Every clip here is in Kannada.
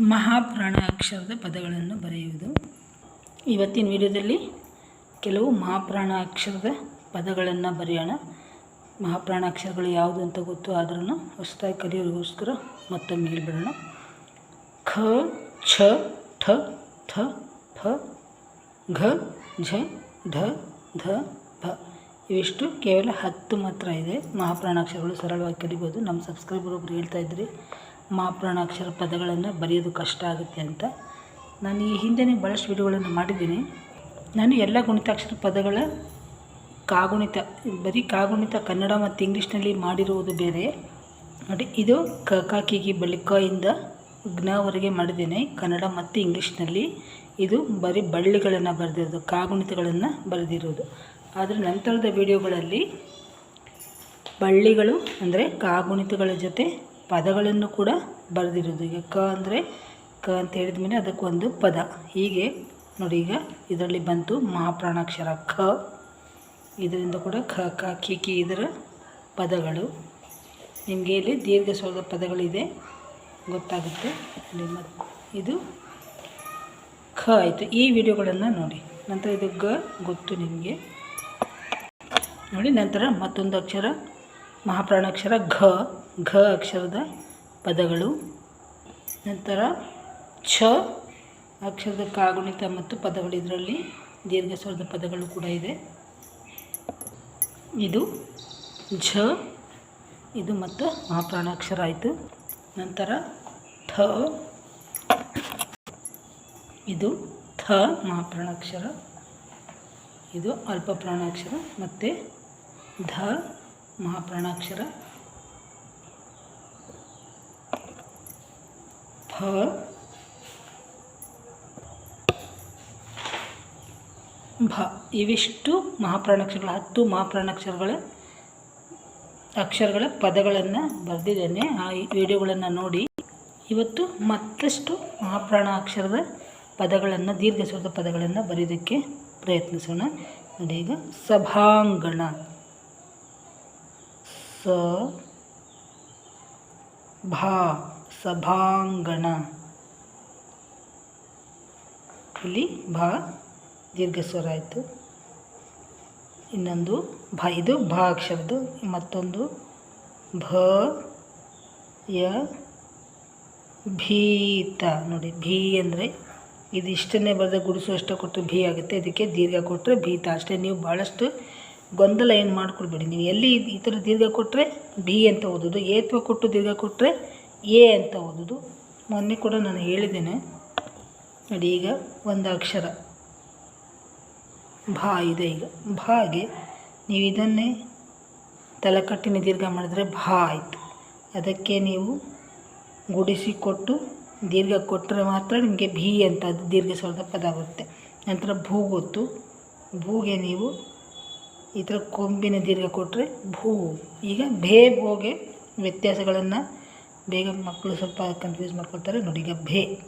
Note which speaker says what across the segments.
Speaker 1: ಮಹಾಪ್ರಾಣ ಅಕ್ಷರದ ಪದಗಳನ್ನು ಬರೆಯುವುದು. ಇವತ್ತಿನ ವಿಡಿಯೋದಲ್ಲಿ ಕೆಲವು ಮಹಾಪ್ರಾಣ ಅಕ್ಷರದ ಪದಗಳನ್ನು ಬರೆಯೋಣ. ಮಹಾಪ್ರಾಣ ಅಕ್ಷರಗಳು ಯಾವುದು ಅಂತ ಗೊತ್ತು ಆದ್ರೂ ಹೊಸದಾಗಿ ಕಲಿಯೋರಿಗೋಸ್ಕರ ಮತ್ತೊಮ್ಮೆ ಹೇಳ್ಬಿಡೋಣ. ಖ, ಛ, ಠ, ಥ ಫ ಘ, ಝ, ಢ, ಧ, ಭ. ಇವಿಷ್ಟು ಕೇವಲ ಹತ್ತು ಮಾತ್ರ ಇದೆ. ಮಹಾಪ್ರಾಣಾಕ್ಷರಗಳು ಸರಳವಾಗಿ ಕಲಿಬೋದು. ನಮ್ಮ ಸಬ್ಸ್ಕ್ರೈಬರ್ ಒಬ್ಬರು ಹೇಳ್ತಾ ಇದ್ರಿ ಮಹಾಪ್ರಾಣಾಕ್ಷರ ಪದಗಳನ್ನು ಬರೆಯೋದು ಕಷ್ಟ ಆಗುತ್ತೆ ಅಂತ ನಾನು ಈ ಹಿಂದೆನೇ ಭಾಳಷ್ಟು ವಿಡಿಯೋಗಳನ್ನು ಮಾಡಿದ್ದೀನಿ. ನಾನು ಎಲ್ಲ ಗುಣಿತಾಕ್ಷರ ಪದಗಳ ಕಾಗುಣಿತ, ಬರೀ ಕಾಗುಣಿತ ಕನ್ನಡ ಮತ್ತು ಇಂಗ್ಲೀಷ್ನಲ್ಲಿ ಮಾಡಿರುವುದು ಬೇರೆ. ನೋಡಿ, ಇದು ಕ ಕ, ಕಿ ಕಿ ಬಳಿ ಕ ಇಂದ ಜ್ಞವರೆಗೆ ಮಾಡಿದ್ದೇನೆ, ಕನ್ನಡ ಮತ್ತು ಇಂಗ್ಲೀಷ್ನಲ್ಲಿ. ಇದು ಬರೀ ಬಳ್ಳಿಗಳನ್ನು ಬರೆದಿರೋದು, ಕಾಗುಣಿತಗಳನ್ನು ಬರೆದಿರೋದು. ಆದರೆ ನಂತರದ ವಿಡಿಯೋಗಳಲ್ಲಿ ಬಳ್ಳಿಗಳು ಅಂದರೆ ಕಾಗುಣಿತಗಳ ಜೊತೆ ಪದಗಳನ್ನು ಕೂಡ ಬರೆದಿರೋದು. ಈಗ ಕ ಅಂದರೆ ಕ ಅಂತ ಹೇಳಿದ ಮೇಲೆ ಅದಕ್ಕೊಂದು ಪದ. ಹೀಗೆ ನೋಡಿ ಈಗ ಇದರಲ್ಲಿ ಬಂತು ಮಹಾಪ್ರಾಣಾಕ್ಷರ ಖ. ಇದರಿಂದ ಕೂಡ ಖ, ಕ, ಕಿ ಕಿ ಇದರ ಪದಗಳು. ನಿಮಗೆ ಇಲ್ಲಿ ದೀರ್ಘ ಸ್ವರದ ಪದಗಳಿದೆ. ಗೊತ್ತಾಗುತ್ತೆ. ಇಲ್ಲಿ ಮತ್ತು ಇದು ಖ ಆಯಿತು. ಈ ವಿಡಿಯೋಗಳನ್ನು ನೋಡಿ. ನಂತರ ಇದು ಗ ಗೊತ್ತು ನಿಮಗೆ. ನೋಡಿ ನಂತರ ಮತ್ತೊಂದು ಅಕ್ಷರ. ಮಹಾಪ್ರಾಣಾಕ್ಷರ ಘ ಘ ಅಕ್ಷರದ ಪದಗಳು. ನಂತರ ಛ ಅಕ್ಷರದ ಕಾಗುಣಿತ ಮತ್ತು ಪದಗಳು ಇದರಲ್ಲಿ ದೀರ್ಘ ಸ್ವರದ ಪದಗಳು ಕೂಡ ಇದೆ. ಇದು ಝ, ಇದು ಮತ್ತು ಮಹಾಪ್ರಾಣಾಕ್ಷರ ಆಯಿತು. ನಂತರ ಥ ಇದು ಥ ಮಹಾಪ್ರಾಣಾಕ್ಷರ ಇದು ಅಲ್ಪ ಪ್ರಾಣಾಕ್ಷರ ಮತ್ತು ಧ ಮಹಾಪ್ರಾಣಾಕ್ಷರ. ಫ ಭ. ಇವಿಷ್ಟು ಮಹಾಪ್ರಾಣಾಕ್ಷರಗಳ, ಹತ್ತು ಮಹಾಪ್ರಾಣಾಕ್ಷರಗಳ, ಅಕ್ಷರಗಳ ಪದಗಳನ್ನು ಬರೆದಿದ್ದೇನೆ. ಆ ವಿಡಿಯೋಗಳನ್ನು ನೋಡಿ. ಇವತ್ತು ಮತ್ತಷ್ಟು ಮಹಾಪ್ರಾಣ ಅಕ್ಷರದ ಪದಗಳನ್ನು ದೀರ್ಘ ಸ್ವರದ ಪದಗಳನ್ನು ಬರೆಯೋದಕ್ಕೆ ಪ್ರಯತ್ನಿಸೋಣ. ನೋಡಿ ಈಗ ಸಭಾಂಗಣ. ಸ ಭಾ ಸಭಾಂಗಣ. ಇಲ್ಲಿ ಭಾ ದೀರ್ಘ ಸ್ವರ ಆಯಿತು. ಇನ್ನೊಂದು ಭ, ಇದು ಭ ಅಕ್ಷರದ್ದು. ಮತ್ತೊಂದು ಭ, ಯ, ಭೀತ. ನೋಡಿ, ಭೀ ಅಂದರೆ ಇದಿಷ್ಟನ್ನೇ ಬರೆದ ಗುಡಿಸು ಅಷ್ಟೇ ಕೊಟ್ಟರೆ ಭೀ ಆಗುತ್ತೆ. ಇದಕ್ಕೆ ದೀರ್ಘ ಕೊಟ್ಟರೆ ಭೀತ. ಅಷ್ಟೇ, ನೀವು ಭಾಳಷ್ಟು ಗೊಂದಲ ಏನು ಮಾಡ್ಕೊಳ್ಬೇಡಿ ನೀವು ಎಲ್ಲಿ ಈ ಥರ ದೀರ್ಘ ಕೊಟ್ಟರೆ ಬಿ ಅಂತ ಓದೋದು ಏತ್ವ ಕೊಟ್ಟು ದೀರ್ಘ ಕೊಟ್ಟರೆ ಎ ಅಂತ ಓದೋದು. ಮೊನ್ನೆ ಕೂಡ ನಾನು ಹೇಳಿದ್ದೇನೆ. ನೋಡಿ ಈಗ ಒಂದು ಅಕ್ಷರ. ಭಾ ಇದೆ ಈಗ. ಭಾಗೆ ನೀವು ಇದನ್ನೇ ತಲೆಕಟ್ಟಿನ ದೀರ್ಘ ಮಾಡಿದ್ರೆ ಭಾ ಆಯಿತು. ಅದಕ್ಕೆ ನೀವು ಗುಡಿಸಿ ಕೊಟ್ಟು ದೀರ್ಘ ಕೊಟ್ಟರೆ ಮಾತ್ರ ನಿಮಗೆ ಭಿ ಅಂತ, ಅದು ದೀರ್ಘ ಸ್ವರದ ಪದ ಆಗುತ್ತೆ. ನಂತರ ಭೂಗೊತ್ತು ಭೂಗೆ ನೀವು ಈ ಥರ ಕೊಂಬಿನ ದೀರ್ಘ ಕೊಟ್ಟರೆ ಭೂ. ಈಗ ಭೇ, ಭೋಗೆ ವ್ಯತ್ಯಾಸಗಳನ್ನು ಬೇಗ ಮಕ್ಕಳು ಸ್ವಲ್ಪ ಕನ್ಫ್ಯೂಸ್ ಮಾಡ್ಕೊಳ್ತಾರೆ. ನೋಡಿ ಈಗ ಭೇ.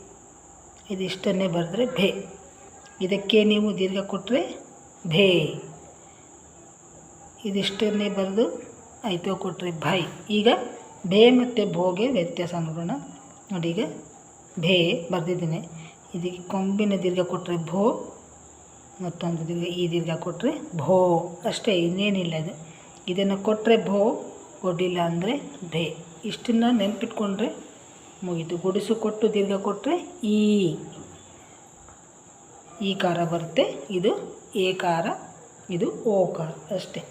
Speaker 1: ಇದಿಷ್ಟನ್ನೇ ಬರೆದ್ರೆ ಭೇ. ಇದಕ್ಕೆ ನೀವು ದೀರ್ಘ ಕೊಟ್ಟರೆ ಭೇ. ಇದಿಷ್ಟನ್ನೇ ಬರೆದು ಐತೋ ಕೊಟ್ಟರೆ ಭೈ. ಈಗ ಭೇ ಮತ್ತು ಭೋಗೆ ವ್ಯತ್ಯಾಸ ನೋಡೋಣ. ನೋಡಿ ಈಗ ಭೇ ಬರೆದಿದ್ದೀನಿ. ಇದಕ್ಕೆ ಕೊಂಬಿನ ದೀರ್ಘ ಕೊಟ್ಟರೆ ಭೋ. ಮತ್ತೊಂದು ದೀರ್ಘ ಈ ದೀರ್ಘ ಕೊಟ್ಟರೆ ಭೋ. ಅಷ್ಟೇ, ಇನ್ನೇನಿಲ್ಲ ಇದು ಇದನ್ನು ಕೊಟ್ಟರೆ ಭೋ, ಕೊಡಲಿಲ್ಲ ಅಂದರೆ ಧೇ. ಇಷ್ಟನ್ನು ನೆನ್ಪಿಟ್ಕೊಂಡ್ರೆ ಮುಗೀತು. ಗುಡಿಸು ಕೊಟ್ಟು ದೀರ್ಘ ಕೊಟ್ಟರೆ ಈ. ಈ ಕಾರ ಬರುತ್ತೆ. ಇದು ಏಕಾರ ಇದು ಓಕಾರ ಅಷ್ಟೇ.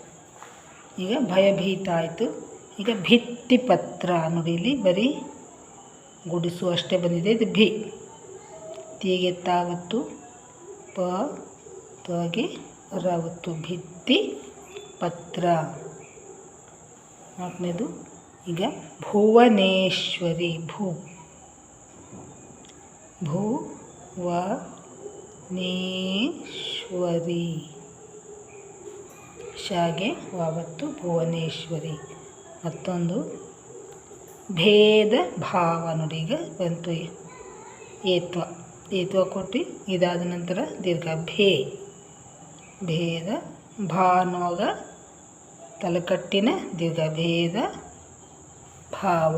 Speaker 1: ಈಗ ಭಯಭೀತ ಆಯಿತು. ಈಗ ಭಿತ್ತಿಪತ್ರ ನೋಡಿ ಇಲ್ಲಿ ಬರೀ ಗುಡಿಸು ಅಷ್ಟೇ ಬಂದಿದೆ. ಇದು ಭಿ. ತೀಗೆ ತಾವತ್ತು ಪ ತಗೆ ರಾವತ್ತು ಭಿತ್ತಿ ಪತ್ರ. ನಾಲ್ಕನೇದು, ಈಗ ಭುವನೇಶ್ವರಿ, ಭೂ. ಭೂ ವ ನೇಶ್ವರಿ ಶಾಗೆ ವಾವತ್ತು ಭುವನೇಶ್ವರಿ. ಮತ್ತೊಂದು ಭೇದ ಭಾವ ನೋಡಿ ಈಗ ಬಂತು. ಏತ್ವ. ಏತ್ವ ಕೊಟ್ಟು ಇದಾದ ನಂತರ ದೀರ್ಘ ಭೇ. ಭೇದ ಭಾನೋಗ ತಲಕಟ್ಟಿನ ದಿಗ ಭೇದ ಭಾವ.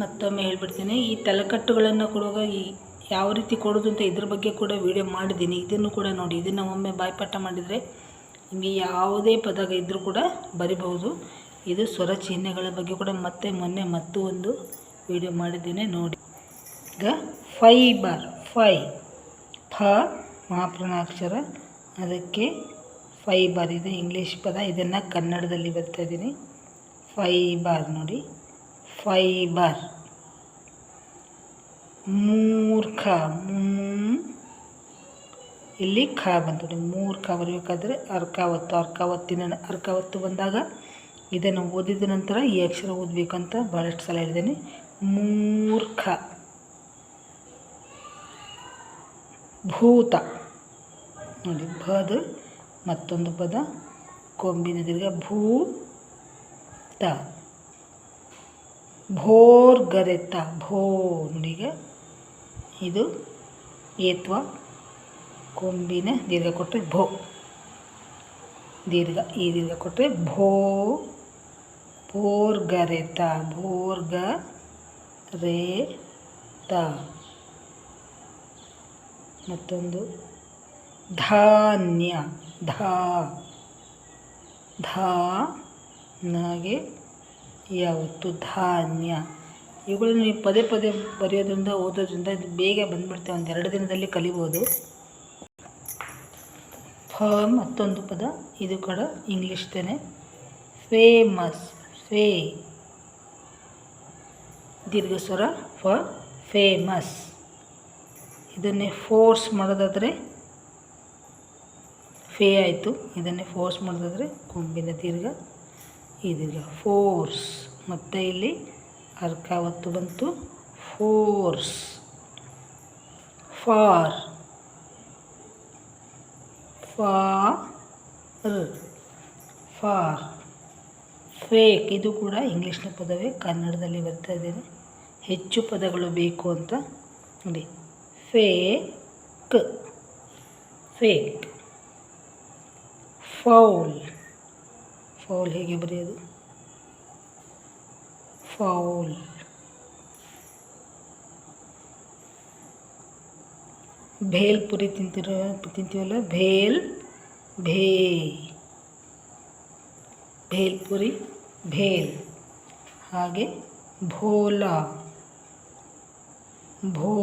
Speaker 1: ಮತ್ತೊಮ್ಮೆ ಹೇಳ್ಬಿಡ್ತೀನಿ, ಈ ತಲೆಕಟ್ಟುಗಳನ್ನು ಕೊಡುವಾಗ ಈ ಯಾವ ರೀತಿ ಕೊಡೋದು ಅಂತ ಇದ್ರ ಬಗ್ಗೆ ಕೂಡ ವಿಡಿಯೋ ಮಾಡಿದ್ದೀನಿ. ಇದನ್ನು ಕೂಡ ನೋಡಿ, ಇದನ್ನು ಒಮ್ಮೆ ಬಾಯ್ಪಾಠ ಮಾಡಿದರೆ ನಿಮಗೆ ಯಾವುದೇ ಪದ ಇದ್ದರೂ ಕೂಡ ಬರಿಬಹುದು. ಇದು ಸ್ವರ ಚಿಹ್ನೆಗಳ ಬಗ್ಗೆ ಕೂಡ ಮತ್ತೆ ಮೊನ್ನೆ ಮತ್ತು ಒಂದು ವಿಡಿಯೋ ಮಾಡಿದ್ದೇನೆ ನೋಡಿ. ಈಗ ಫೈಬರ್ ಫೈ ಫ ಮಹಾಪ್ರಾಣಾಕ್ಷರ ಅದಕ್ಕೆ ಫೈಬರ್ ಇದೆ, ಇಂಗ್ಲೀಷ್ ಪದ. ಇದನ್ನು ಕನ್ನಡದಲ್ಲಿ ಬರ್ತಾ ಇದ್ದೀನಿ. ಫೈಬರ್ ನೋಡಿ. ಫೈಬರ್. ಮೂರ್ಖ. ಮೂ. ಇಲ್ಲಿ ಖ ಬಂತು ನೋಡಿ. ಮೂರ್ಖ ಬರಬೇಕಾದ್ರೆ ಅರ್ಕಾವತ್ತು. ಅರ್ಕಾವತ್ತಿನ ಅರ್ಕಾವತ್ತು ಬಂದಾಗ ಇದನ್ನು ಓದಿದ ನಂತರ ಈ ಅಕ್ಷರ ಓದಬೇಕಂತ ಭಾಳಷ್ಟು ಸಲ ಹೇಳಿದ್ದೀನಿ. ಮೂರ್ಖ. ಭೂತ. ನೋಡಿ, ಭದ, ಮತ್ತೊಂದು ಪದ, ಕೊಂಬಿನ ದೀರ್ಘ ಭೂ, ತ. ಭೋರ್ ಭೋರ್ಗರೆತ, ಭೋ ನೋಡೀಗ ಇದು ಏತ್ವ, ಕೊಂಬಿನ ದೀರ್ಘ ಕೊಟ್ಟರೆ ಭೋ. ದೀರ್ಘ, ಈ ದೀರ್ಘ ಕೊಟ್ಟರೆ ಭೋ. ಭೋರ್ ಗರೆತ ಭೋರ್ ಭೋರ್ಗ ರೇ ತ. ಮತ್ತೊಂದು ಧಾನ್ಯ. ಧಾ. ಧಾ ನಗೆ ಯಾವತ್ತು ಧಾನ್ಯ. ಇವುಗಳನ್ನು ನೀವು ಪದೇ ಪದೇ ಬರೆಯೋದ್ರಿಂದ, ಓದೋದ್ರಿಂದ ಇದು ಬೇಗ ಬಂದ್ಬಿಡ್ತೇವೆ ಒಂದು ಎರಡು ದಿನದಲ್ಲಿ ಕಲಿಬೋದು. ಫ ಮತ್ತೊಂದು ಪದ. ಇದು ಕೂಡ ಇಂಗ್ಲೀಷ್ ತಾನೆ ಫೇಮಸ್. ಫೇ. ದೀರ್ಘ ಸ್ವರ ಫ. ಫೇಮಸ್. ಇದನ್ನೇ ಫೋರ್ಸ್ ಮಾಡೋದಾದರೆ ಫೇ ಆಯಿತು. ಇದನ್ನೇ ಫೋರ್ಸ್ ಮಾಡಿದ್ರೆ ಕೊಂಬಿನ ದೀರ್ಘ ಈ ದೀರ್ಘ ಫೋರ್ಸ್ ಮತ್ತು ಇಲ್ಲಿ ಅರ್ಕಾವತ್ತು ಬಂತು. Force for for for fake ಇದು ಕೂಡ ಇಂಗ್ಲೀಷ್ನ ಪದವೇ. ಕನ್ನಡದಲ್ಲಿ ಬರ್ತಾ ಇದ್ದೇನೆ. ಹೆಚ್ಚು ಪದಗಳು ಬೇಕು ಅಂತ ನೋಡಿ. ಫೇಕ್ ಫೇಕ್ ಫೌಲ್ ಫೌಲ್ ಹೇಗೆ ಬರೆಯೋದು? ಫೌಲ್ ಭೇಲ್ ಪುರಿ ತಿಂತಿರೋ ತಿಂತೀವಲ್ಲ? ಭೇಲ್ ಭೇ ಭೇಲ್ ಪುರಿ ಭೇಲ್. ಹಾಗೆ ಭೋಲ. ಭೋ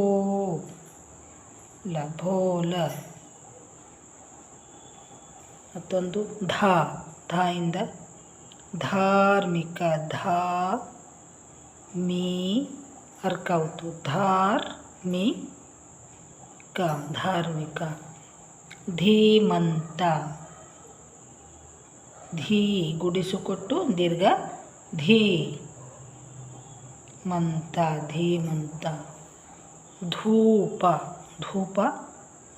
Speaker 1: ಲ ಭೋಲ. ಮತ್ತೊಂದು ಧಾ ಧಾ ಇಂದ ಧಾರ್ಮಿಕ ಧಾ, ಮೀ ಅರ್ಕಾವತ್ತು ಧಾರ್ ಮಿ ಕ ಧಾರ್ಮಿಕ. ಧೀಮಂತ. ಧೀ ಗುಡಿಸು ಕೊಟ್ಟು ದೀರ್ಘ ಧೀ. ಮಂತ, ಧೀಮಂತ. ಧೂಪ ಧೂಪ,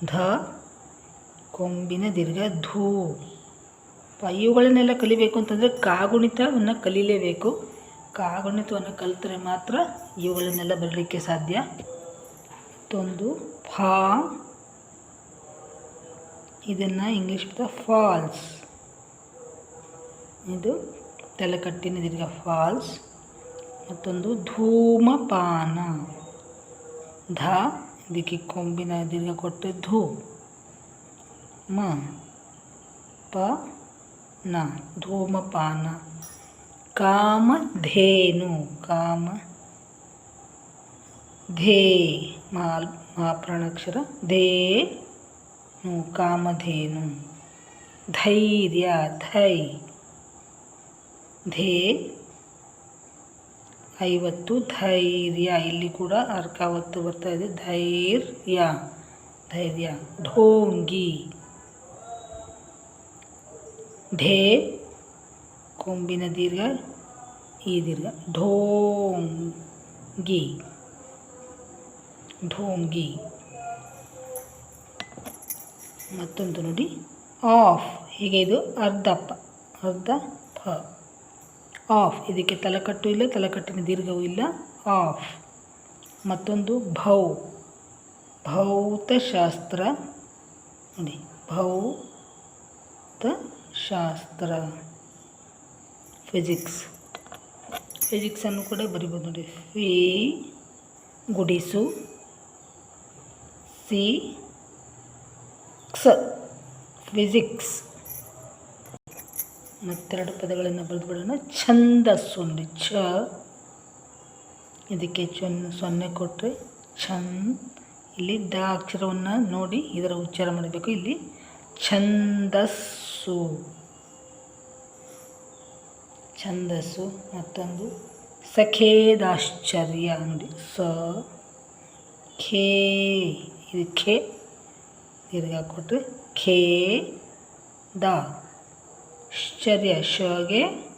Speaker 1: ಧ. ಕೊಂಬಿನ ದೀರ್ಘ ಧೂ. ಇವುಗಳನ್ನೆಲ್ಲ ಕಲಿಬೇಕು ಅಂತಂದರೆ ಕಾಗುಣಿತವನ್ನು ಕಲೀಲೇಬೇಕು. ಕಾಗುಣಿತವನ್ನು ಕಲಿತರೆ ಮಾತ್ರ ಇವುಗಳನ್ನೆಲ್ಲ ಬರಲಿಕ್ಕೆ ಸಾಧ್ಯ. ಮತ್ತೊಂದು ಫಾ. ಇದನ್ನು ಇಂಗ್ಲೀಷ್ ಫಾಲ್ಸ್. ಇದು ತಲೆಕಟ್ಟಿನ ದೀರ್ಘ ಫಾಲ್ಸ್. ಮತ್ತೊಂದು ಧೂಮಪಾನ. ಧ, ಇದಕ್ಕೆ ಕೊಂಬಿನ ದೀರ್ಘ ಕೊಟ್ಟು ಧೂ. ಮ, ಪ, ನ, ಧೂಮಪಾನ. ಕಾಮಧೇನು, ಕಾಮ, ಧೇ ಮಾಲ್ ಮಹಾಪ್ರಾಣಾಕ್ಷರ ಧೇ, ನು, ಕಾಮಧೇನು. ಧೈರ್ಯ, ಧೈ, ಧೇ, ಐವತ್ತು, ಧೈರ್ಯ. ಇಲ್ಲಿ ಕೂಡ ಅರ್ಕಾವತ್ತು ಬರ್ತಾ ಇದೆ. ಧೈರ್ಯ ಧೈರ್ಯ, ಢೋಂಗಿ. ಢೇ ಕೊಂಬಿನ ದೀರ್ಘ, ಈ ದೀರ್ಘ, ಢೋಂಗಿ. ಢೋಂಗಿ. ಮತ್ತೊಂದು ನೋಡಿ. ಆಫ್. ಹೀಗೆ ಇದು ಅರ್ಧ ಪ ಅರ್ಧ ಪ ಆಫ್. ಇದಕ್ಕೆ ತಲೆಕಟ್ಟು ಇಲ್ಲ, ತಲೆಕಟ್ಟಿನ ದೀರ್ಘವೂ ಇಲ್ಲ. ಆಫ್. ಮತ್ತೊಂದು ಭೌ, ಭೌತಶಾಸ್ತ್ರ. ನೋಡಿ ಭೌತಶಾಸ್ತ್ರ ಫಿಸಿಕ್ಸ್ ಫಿಸಿಕ್ಸನ್ನು ಕೂಡ ಬರಿಬೋದು ನೋಡಿ. ಫಿ ಗುಡಿಸು ಸಿ ಕ್ಸ ಫಿಸಿಕ್ಸ್ ಮತ್ತೆರಡು ಪದಗಳನ್ನು ಬರೆದುಬಿಡೋಣ ಛಂದಸ್ಸು ನೋಡಿ ಛ. ಇದಕ್ಕೆ ಚೊನ್, ಸೊನ್ನೆ ಕೊಟ್ಟರೆ ಛಂದ್ ಇಲ್ಲಿ ದ ಅಕ್ಷರವನ್ನು ನೋಡಿ ಇದರ ಉಚ್ಚಾರ ಮಾಡಬೇಕು. ಇಲ್ಲಿ ಛಂದಸ್ಸು. ಛಂದಸ್ಸು. ಮತ್ತೊಂದು. ಸಖೇದಾಶ್ಚರ್ಯ ನೋಡಿ ಸ, ಖೇ, ಇದು ಖೇ ದೀರ್ಘ ಖೇ, ದ. ಆಶ್ಚರ್ಯ ಶಗೆ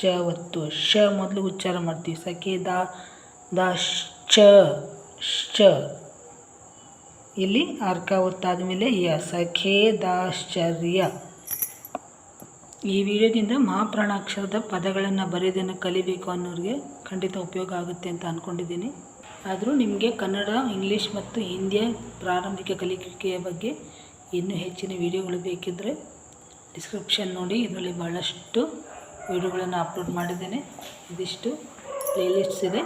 Speaker 1: ಚ ಒತ್ತು. ಶ ಮೊದಲು ಉಚ್ಚಾರ ಮಾಡ್ತೀವಿ. ಸಖೆ ದ ದ ಶ್ಚ. ಶ್ಚ ಇಲ್ಲಿ ಅರ್ಕ ಒತ್ತಾದ ಮೇಲೆ ಯ. ಸಖೇ ದಾಶ್ಚರ್ಯ ಈ ವಿಡಿಯೋದಿಂದ ಮಹಾಪ್ರಾಣಾಕ್ಷರದ ಪದಗಳನ್ನು ಬರೆಯೋದನ್ನು ಕಲಿಬೇಕು ಅನ್ನೋರಿಗೆ ಖಂಡಿತ ಉಪಯೋಗ ಆಗುತ್ತೆ ಅಂತ ಅಂದ್ಕೊಂಡಿದ್ದೀನಿ ಆದರೂ ನಿಮಗೆ ಕನ್ನಡ, ಇಂಗ್ಲೀಷ್ ಮತ್ತು ಹಿಂದಿಯ ಪ್ರಾರಂಭಿಕ ಕಲಿಕೆಯ ಬಗ್ಗೆ ಇನ್ನೂ ಹೆಚ್ಚಿನ ವಿಡಿಯೋಗಳು ಬೇಕಿದ್ದರೆ ಡಿಸ್ಕ್ರಿಪ್ಷನ್ ನೋಡಿ, ಇದರಲ್ಲಿ ಭಾಳಷ್ಟು ವಿಡಿಯೋಗಳನ್ನು ಅಪ್ಲೋಡ್ ಮಾಡಿದ್ದೇನೆ. ಇದಿಷ್ಟು ಪ್ಲೇಲಿಸ್ಟ್ಸ್ ಇದೆ.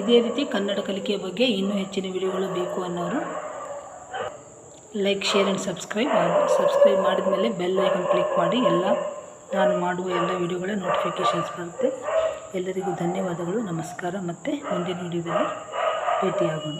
Speaker 1: ಇದೇ ರೀತಿ ಕನ್ನಡ ಕಲಿಕೆಯ ಬಗ್ಗೆ ಇನ್ನೂ ಹೆಚ್ಚಿನ ವಿಡಿಯೋಗಳು ಬೇಕು ಅನ್ನೋರು like share and subscribe subscribe ಮಾಡಿದ ಮೇಲೆ ಬೆಲ್ ಐಕನ್ ಕ್ಲಿಕ್ ಮಾಡಿ. ಎಲ್ಲ ನಾನು ಮಾಡುವ ಎಲ್ಲ ವಿಡಿಯೋಗಳ ನೋಟಿಫಿಕೇಷನ್ಸ್ ಬರುತ್ತೆ. ಎಲ್ಲರಿಗೂ ಧನ್ಯವಾದಗಳು. ನಮಸ್ಕಾರ. ಮತ್ತು ಮುಂದಿನ ವಿಡಿಯೋದಲ್ಲಿ ಭೇಟಿಯಾಗೋಣ.